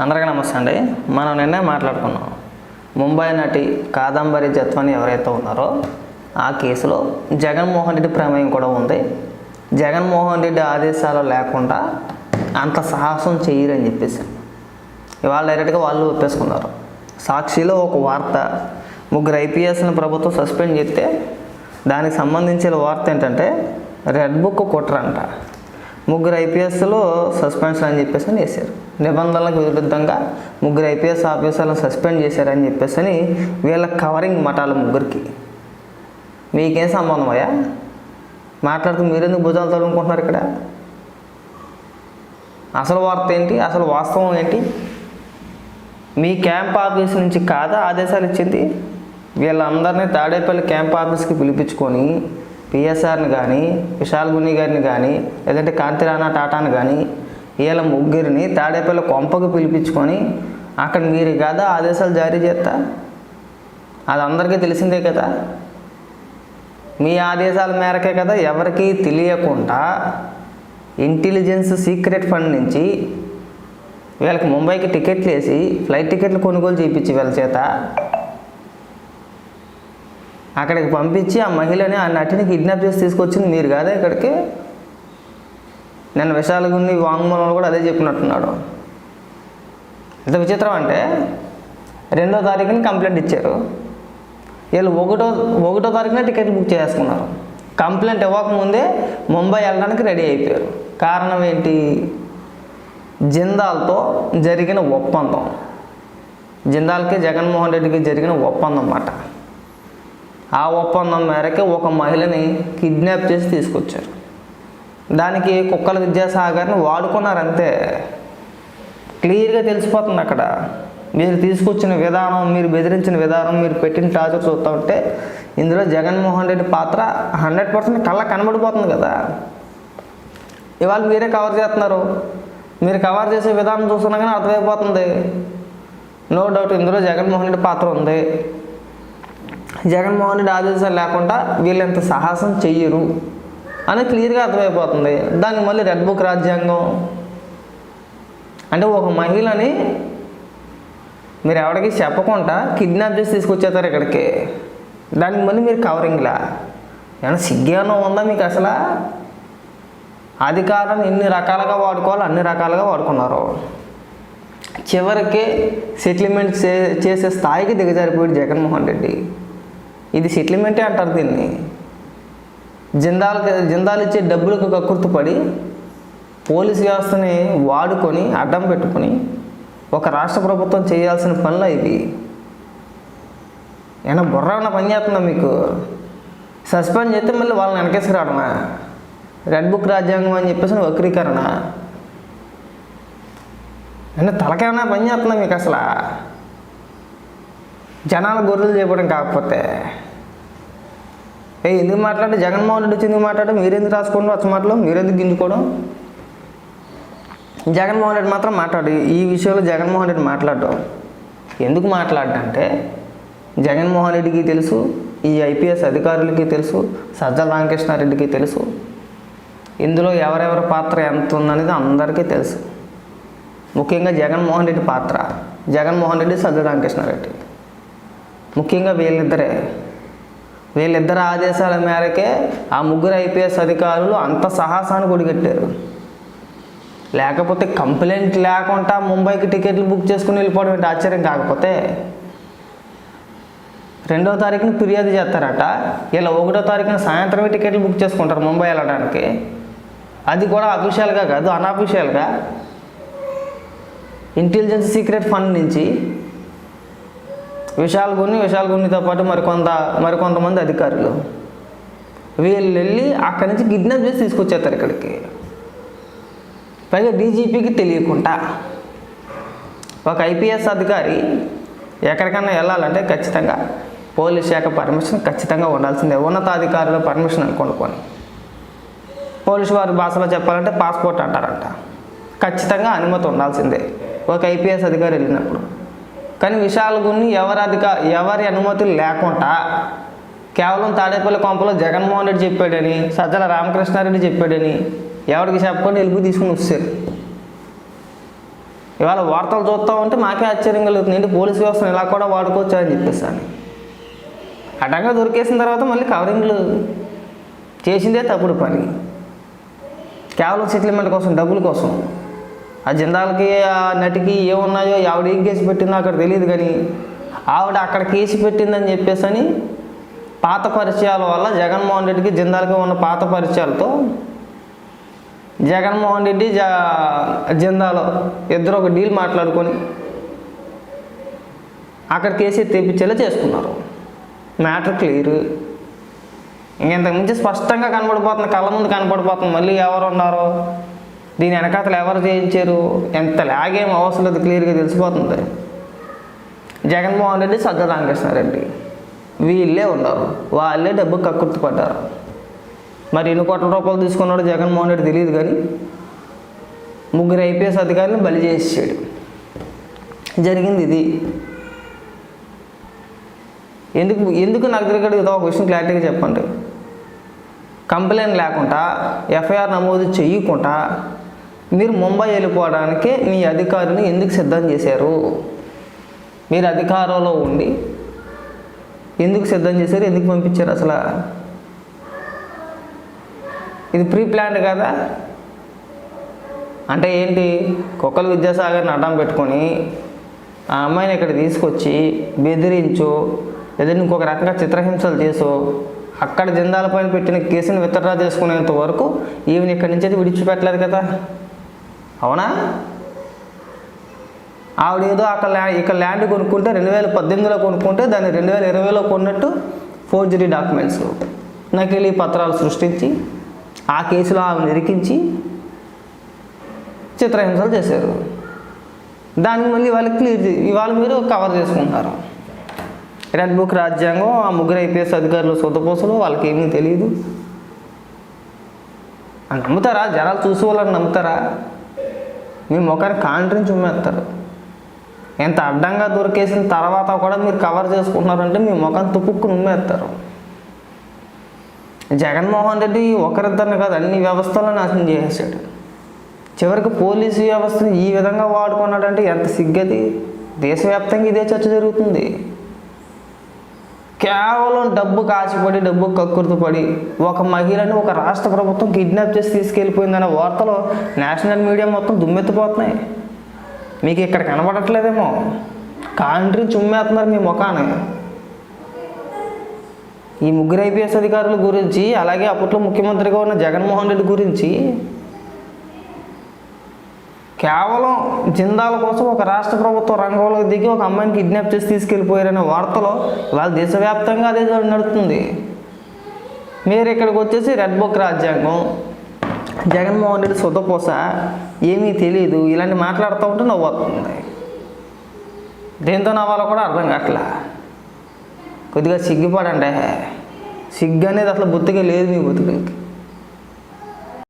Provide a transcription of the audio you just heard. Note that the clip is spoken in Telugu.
అందరికీ నమస్తే అండి. మనం నిన్నే మాట్లాడుకున్నాం. ముంబై నటి కాదంబరి జత్వని ఎవరైతే ఉన్నారో ఆ కేసులో జగన్మోహన్ రెడ్డి ప్రమేయం కూడా ఉంది. జగన్మోహన్ రెడ్డి ఆదేశాలు లేకుండా అంత సాహసం చేయరని చెప్పేసి ఇవాళ డైరెక్ట్గా వాళ్ళు ఒప్పేసుకున్నారు. సాక్షిలో ఒక వార్త ముగ్గురు ఐపీఎస్ని ప్రభుత్వం సస్పెండ్ చేస్తే దానికి సంబంధించిన వార్త ఏంటంటే రెడ్ బుక్ కుట్రంట ముగ్గురు ఐపీఎస్లో సస్పెన్షన్ అని చెప్పేసి అని వేశారు నిబంధనలకు విరుద్ధంగా ముగ్గురు ఐపీఎస్ ఆఫీసర్లను సస్పెండ్ చేశారని చెప్పేసి అని వీళ్ళ కవరింగ్ మటాలు ముగ్గురికి. మీకేం సంబంధం అయ్యా? మాట్లాడుతూ మీరెందుకు భుజాలు తడుముకుంటున్నారు ఇక్కడ? అసలు వార్త ఏంటి? అసలు వాస్తవం ఏంటి? మీ క్యాంప్ ఆఫీస్ నుంచి కాదా ఆదేశాలు ఇచ్చింది? వీళ్ళందరినీ తాడేపల్లి క్యాంప్ ఆఫీస్కి పిలిపించుకొని పిఎస్ఆర్ని కానీ విశాల్ గుని గారిని కానీ లేదంటే కాంతిరాణా టాటాని కానీ వీళ్ళ ముగ్గురిని తాడేపల్లి కొంపకు పిలిపించుకొని అక్కడ మీరు కాదా ఆదేశాలు జారీ చేస్తా? అది అందరికీ తెలిసిందే కదా. మీ ఆదేశాల మేరకే కదా ఎవరికీ తెలియకుండా ఇంటెలిజెన్స్ సీక్రెట్ ఫండ్ నుంచి వీళ్ళకి ముంబైకి టికెట్లు వేసి ఫ్లైట్ టికెట్లు కొనుగోలు చేయించి వీళ్ళ చేత అక్కడికి పంపించి ఆ మహిళని ఆ నటిని కిడ్నాప్ చేసి తీసుకొచ్చింది మీరు కాదా ఇక్కడికి? నేను విశాలగుండి వాంగ్మూలంలో కూడా అదే చెప్పినట్టున్నాడు. ఎంత విచిత్రం అంటే రెండో తారీఖుని కంప్లైంట్ ఇచ్చారు. వీళ్ళు ఒకటో ఒకటో తారీఖున టికెట్ బుక్ చేసుకున్నారు కంప్లైంట్ ఇవ్వకముందే ముంబై వెళ్ళడానికి రెడీ అయిపోయారు. కారణం ఏంటి? జిందాల్తో జరిగిన ఒప్పందం. జిందాల్కి జగన్మోహన్ రెడ్డికి జరిగిన ఒప్పందం అన్నమాట. ఆ ఒప్పందం మేరకు ఒక మహిళని కిడ్నాప్ చేసి తీసుకొచ్చారు. దానికి కుక్కల విద్యాసాగర్ని వాడుకున్నారంతే. క్లియర్గా తెలిసిపోతుంది అక్కడ. మీరు తీసుకొచ్చిన విధానం మీరు బెదిరించిన విధానం మీరు పెట్టిన టార్చర్ చూస్తూ ఉంటే ఇందులో జగన్మోహన్ రెడ్డి పాత్ర హండ్రెడ్ పర్సెంట్ కళ్ళ కనబడిపోతుంది కదా. ఇవాళ మీరే కవర్ చేస్తున్నారు. మీరు కవర్ చేసే విధానం చూస్తున్నా కానీ అర్థమైపోతుంది. నో డౌట్ ఇందులో జగన్మోహన్ రెడ్డి పాత్ర ఉంది. జగన్మోహన్ రెడ్డి ఆదేశాలు లేకుండా వీళ్ళు ఎంత సాహసం చెయ్యరు అని క్లియర్గా అర్థమైపోతుంది. దానికి మళ్ళీ రెడ్ బుక్ రాజ్యాంగం అంటే ఒక మహిళని మీరు ఎవరికి చెప్పకుండా కిడ్నాప్ చేసి తీసుకొచ్చేస్తారు ఇక్కడికి. దానికి మళ్ళీ మీరు కవరింగ్లా? ఏమైనా సిగ్గేమన్నా ఉందా మీకు అసలు? అధికారాన్ని ఎన్ని రకాలుగా వాడుకోవాలో అన్ని రకాలుగా వాడుకున్నారు. చివరికి సెటిల్మెంట్ చే చేసే స్థాయికి దిగజారిపోయాడు జగన్మోహన్ రెడ్డి. ఇది సెటిల్మెంటే అంటారు దీన్ని. జిందాల్ జిందాలు ఇచ్చే డబ్బులకు కక్కుర్తుపడి పోలీస్ వ్యవస్థని వాడుకొని అడ్డం పెట్టుకొని ఒక రాష్ట్ర ప్రభుత్వం చేయాల్సిన పనులు ఇవి ఏమైనా బుర్ర ఉన్న పని చేస్తుందా మీకు? సస్పెండ్ చేస్తే మళ్ళీ వాళ్ళని వెనకేసుకురావడమా రెడ్ బుక్ రాజ్యాంగం అని చెప్పేసి వక్రీకరణ. అంటే తలకేమైనా పని చేస్తుందా మీకు అసలు? జనాల గొర్రెలు చేయడం కాకపోతే. ఏ ఎందుకు మాట్లాడే జగన్మోహన్ రెడ్డి వచ్చి ఎందుకు మాట్లాడి మీరెందుకు రాసుకోండి వచ్చి మాటలు మీరెందుకు గింజుకోవడం? జగన్మోహన్ రెడ్డి మాత్రం మాట్లాడు. ఈ విషయంలో జగన్మోహన్ రెడ్డి మాట్లాడు. ఎందుకు మాట్లాడంటే జగన్మోహన్ రెడ్డికి తెలుసు ఈ ఐపీఎస్ అధికారులకి తెలుసు సజ్జల రామకృష్ణారెడ్డికి తెలుసు. ఇందులో ఎవరెవరి పాత్ర ఎంత ఉందనేది అందరికీ తెలుసు. ముఖ్యంగా జగన్మోహన్ రెడ్డి పాత్ర. జగన్మోహన్ రెడ్డి సజ్జల రామకృష్ణారెడ్డి. ముఖ్యంగా వీళ్ళిద్దరే. వీళ్ళిద్దరు ఆదేశాల మేరకే ఆ ముగ్గురు ఐపీఎస్ అధికారులు అంత సాహసాన్ని కొడిగట్టారు లేకపోతే కంప్లైంట్ లేకుండా ముంబైకి టికెట్లు బుక్ చేసుకుని వెళ్ళిపోవడం ఏంటి ఆశ్చర్యం కాకపోతే? రెండో తారీఖున ఫిర్యాదు చేస్తారట. ఇలా ఒకటో తారీఖున సాయంత్రమే టికెట్లు బుక్ చేసుకుంటారు ముంబై వెళ్ళడానికి. అది కూడా అఫీషియల్గా కాదు అన్అఫీషియల్గా. ఇంటెలిజెన్స్ సీక్రెట్ ఫండ్ నుంచి విశాల్ గుని విశాల్ గునితో పాటు మరికొంత మరికొంతమంది అధికారులు. వీళ్ళు వెళ్ళి అక్కడి నుంచి కిడ్నాప్ చేసి తీసుకొచ్చేస్తారు ఇక్కడికి. పైగా డీజీపీకి తెలియకుండా ఒక ఐపీఎస్ అధికారి ఎక్కడికైనా వెళ్ళాలంటే ఖచ్చితంగా పోలీస్ శాఖ పర్మిషన్ ఖచ్చితంగా ఉండాల్సిందే. ఉన్నతాధికారుల పర్మిషన్ కొనుక్కొని పోలీసు వారి భాషలో చెప్పాలంటే పాస్పోర్ట్ అంటారంట. ఖచ్చితంగా అనుమతి ఉండాల్సిందే. ఒక ఐపీఎస్ అధికారి వెళ్ళినప్పుడు. కానీ విశాల్ గురిని ఎవరి అధిక ఎవరి అనుమతులు లేకుండా కేవలం తాడేపల్లి కొంపలో జగన్మోహన్ రెడ్డి చెప్పాడని సజ్జల రామకృష్ణారెడ్డి చెప్పాడని ఎవరికి చెప్పకుండా వెళ్ళిపోయి తీసుకుని వచ్చారు. ఇవాళ వార్తలు చూస్తూ ఉంటే మాకే ఆశ్చర్యం కలుగుతుంది. ఏంటి పోలీస్ వ్యవస్థను ఇలా కూడా వాడుకోవచ్చా అని చెప్పేసాను అడ్డంగా దొరికేసిన తర్వాత మళ్ళీ కవరింగ్లు చేసిందే తప్పుడు పని. కేవలం సెటిల్మెంట్ కోసం డబ్బుల కోసం. ఆ జిందాలకి ఆ నటికి ఏమున్నాయో ఆవిడ ఏం కేసు పెట్టిందో అక్కడ తెలియదు కానీ ఆవిడ అక్కడ కేసు పెట్టిందని చెప్పేసి అని పాత పరిచయాల వల్ల జగన్మోహన్ రెడ్డికి జిందాలకి ఉన్న పాత పరిచయాలతో జగన్మోహన్ రెడ్డి జ జిందాలో ఇద్దరు ఒక డీల్ మాట్లాడుకొని అక్కడ కేసీ తెప్పించేలా చేసుకున్నారు. Matter clear. ఇంకెంతకు మించి స్పష్టంగా కనబడిపోతుంది కళ్ళ ముందు కనబడిపోతుంది మళ్ళీ ఎవరు ఉన్నారో దీని వెనకాతలు ఎవరు చేయించారు ఎంత లాగేం అవసరం లేదు క్లియర్గా తెలిసిపోతుంది. జగన్మోహన్ రెడ్డి సజ్జ రామకృష్ణారెడ్డి. వీళ్ళే ఉన్నారు. వాళ్ళే డబ్బు కక్కుర్తి పడ్డారు. మరి ఎన్ని కోట్ల రూపాయలు తీసుకున్నాడో జగన్మోహన్ రెడ్డి తెలియదు కానీ ముగ్గురు ఐపీఎస్ అధికారిని బలి చేసేసాడు. జరిగింది ఇది. ఎందుకు ఎందుకు నాకు తిరగడు? ఒక విషయం క్లారిటీగా చెప్పండి. కంప్లైంట్ లేకుండా ఎఫ్ఐఆర్ నమోదు చేయకుండా మీరు ముంబై వెళ్ళిపోవడానికి మీ అధికారిని ఎందుకు సిద్ధం చేశారు? మీరు అధికారంలో ఉండి ఎందుకు సిద్ధం చేశారు? ఎందుకు పంపించారు అసలు? ఇది ప్రీ ప్లాన్డ్ కదా? అంటే ఏంటి? కుక్కల విద్యాసాగర్ని అడ్డం పెట్టుకొని ఆ అమ్మాయిని ఇక్కడ తీసుకొచ్చి బెదిరించు లేదా ఇంకొక రకంగా చిత్రహింసలు చేసు. అక్కడ జిందాల పైన పెట్టిన కేసుని విత్డ్రా చేసుకునేంత వరకు ఈవెన్ ఇక్కడి నుంచి అయితే విడిచిపెట్టలేదు కదా? అవునా? ఆవిడ ఏదో అక్కడ ల్యాండ్ ఇక్కడ ల్యాండ్ కొనుక్కుంటే రెండు వేల పద్దెనిమిదిలో కొనుక్కుంటే దాన్ని రెండు వేల ఇరవైలో కొన్నట్టు ఫోర్జరీ డాక్యుమెంట్స్ నకిలీ పత్రాలు సృష్టించి ఆ కేసులో ఆమెను ఇరికించి చిత్రహింసలు చేశారు. దానికి మళ్ళీ వాళ్ళకి క్లియర్ ఇవాళ మీరు కవర్ చేసుకుంటారు రెడ్ బుక్ రాజ్యాంగం ఆ ముగ్గురు ఐపీఎస్ అధికారులు సొంతపోసలు వాళ్ళకి ఏమీ తెలియదు అని నమ్ముతారా? జనాలు చూసి వాళ్ళని నమ్ముతారా? మీ ముఖాన్ని కాంట్రించి ఉమ్మేస్తారు. ఎంత అడ్డంగా దొరికేసిన తర్వాత కూడా మీరు కవర్ చేసుకుంటున్నారంటే మీ ముఖాన్ని తుప్పుక్కుని ఉమ్మేస్తారు. జగన్మోహన్ రెడ్డి ఒకరిద్దరిని కాదు అన్ని వ్యవస్థలను నాశనం చేసేసాడు. చివరికి పోలీసు వ్యవస్థను ఈ విధంగా వాడుకున్నాడంటే ఎంత సిగ్గది? దేశవ్యాప్తంగా ఇదే చర్చ జరుగుతుంది. కేవలం డబ్బు కాచిపడి డబ్బు కక్కుర్తిపడి ఒక మహిళని ఒక రాష్ట్ర ప్రభుత్వం కిడ్నాప్ చేసి తీసుకెళ్ళిపోయిందనే వార్తలు నేషనల్ మీడియా మొత్తం దుమ్మెత్తిపోతున్నాయి. మీకు ఇక్కడ కనబడట్లేదేమో. కాంట్రీ చుమ్మేస్తున్నారు మీ ముఖాన్ని. ఈ ముగ్గురు ఐపీఎస్ అధికారుల గురించి అలాగే అప్పట్లో ముఖ్యమంత్రిగా ఉన్న జగన్మోహన్ రెడ్డి గురించి కేవలం జిందాల కోసం ఒక రాష్ట్ర ప్రభుత్వం రంగంలోకి దిగి ఒక అమ్మాయిని కిడ్నాప్ చేసి తీసుకెళ్ళిపోయారనే వార్తలో వాళ్ళ దేశవ్యాప్తంగా అదే నడుస్తుంది మీరు ఇక్కడికి వచ్చేసి రెడ్ బుక్ రాజ్యాంగం జగన్మోహన్ రెడ్డి సుతపోస ఏమీ తెలియదు ఇలాంటి మాట్లాడుతూ ఉంటే నవ్వుతుంది దేంతో నవ్వాలో కూడా అర్థం కావట్లా కొద్దిగా సిగ్గుపడండి. సిగ్గు అనేది అసలు బుద్ధిగా లేదు మీ బతుకులకి